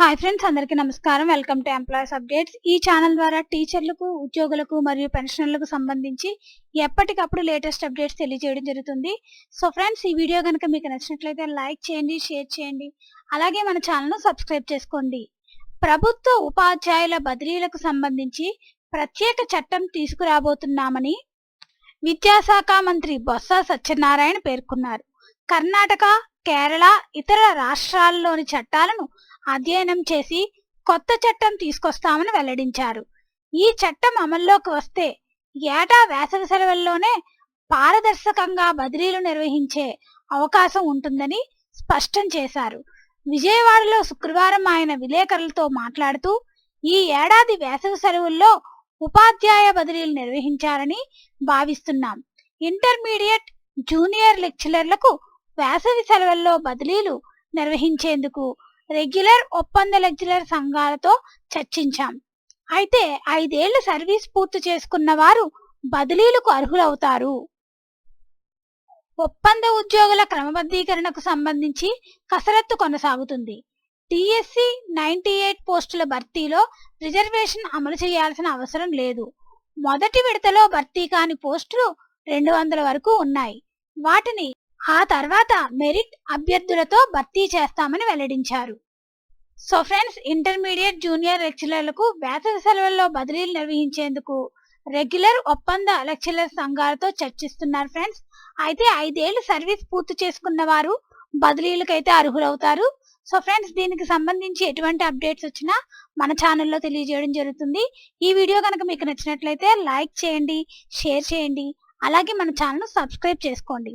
Hi friends అందరికీ నమస్కారం. Welcome to employees updates ఈ ఛానల్ ద్వారా టీచర్లకు ఉద్యోగులకు మరియు పెన్షనర్లకు సంబంధించి ఎప్పటికప్పుడు లేటెస్ట్ అప్డేట్స్ తెలియజేయడం జరుగుతుంది. సో ఫ్రెండ్స్ ఈ వీడియో కనుక మీకు నచ్చినట్లయితే లైక్ చేయండి షేర్ చేయండి. అలాగే మన ఛానల్ను సబ్స్క్రైబ్ చేసుకోండి. ప్రభుత్వ ఉపాధ్యాయుల బదిలీలకు సంబంధించి ప్రత్యేక చట్టం తీసుకురాబోతున్నామని విద్యాశాఖ మంత్రి బొత్స సత్యనారాయణ పేర్కొన్నారు. కర్ణాటక కేరళ ఇతర రాష్ట్రాల్లోని చట్టాలను అధ్యయనం చేసి కొత్త చట్టం తీసుకొస్తామని వెల్లడించారు. ఈ చట్టం అమల్లోకి వస్తే ఏటా వేసవి సెలవుల్లోనే పారదర్శకంగా బదిలీలు నిర్వహించే అవకాశం ఉంటుందని స్పష్టం చేశారు. విజయవాడలో శుక్రవారం ఆయన విలేకరులతో మాట్లాడుతూ ఈ ఏడాది వేసవి సెలవుల్లో ఉపాధ్యాయ బదిలీలు నిర్వహించారని భావిస్తున్నాం. ఇంటర్మీడియట్ జూనియర్ లెక్చరర్లకు వేసవి సెలవుల్లో బదిలీలు నిర్వహించేందుకు రెగ్యులర్ ఒప్పంద లెక్చరర్ సంఘాలతో చర్చించాం. అయితే ఐదేళ్ళు సర్వీస్ పూర్తి చేసుకున్న వారు బదిలీలకు అర్హులవుతారు. ఒప్పంద ఉద్యోగుల క్రమబద్ధీకరణకు సంబంధించి కసరత్తు కొనసాగుతుంది. టిఎస్సి నైన్టీ ఎయిట్ పోస్టుల భర్తీలో రిజర్వేషన్ అమలు చేయాల్సిన అవసరం లేదు. మొదటి విడతలో భర్తీ కాని పోస్టులు రెండు వందల వరకు ఉన్నాయి. వాటిని ఆ తర్వాత మెరిట్ అభ్యర్థులతో భర్తీ చేస్తామని వెల్లడించారు. సో ఫ్రెండ్స్ ఇంటర్మీడియట్ జూనియర్ లెక్చరర్లకు వేసవి సెలవుల్లో బదిలీలు నిర్వహించేందుకు రెగ్యులర్ ఒప్పంద లెక్చరర్ సంఘాలతో చర్చిస్తున్నారు ఫ్రెండ్స్. అయితే ఐదేళ్ళు సర్వీస్ పూర్తి చేసుకున్న వారు బదిలీలకైతే అర్హులవుతారు. సో ఫ్రెండ్స్ దీనికి సంబంధించి ఎటువంటి అప్డేట్స్ వచ్చినా మన ఛానల్లో తెలియజేయడం జరుగుతుంది. ఈ వీడియో కనుక మీకు నచ్చినట్లయితే లైక్ చేయండి షేర్ చేయండి అలాగే మన ఛానల్ సబ్స్క్రైబ్ చేసుకోండి.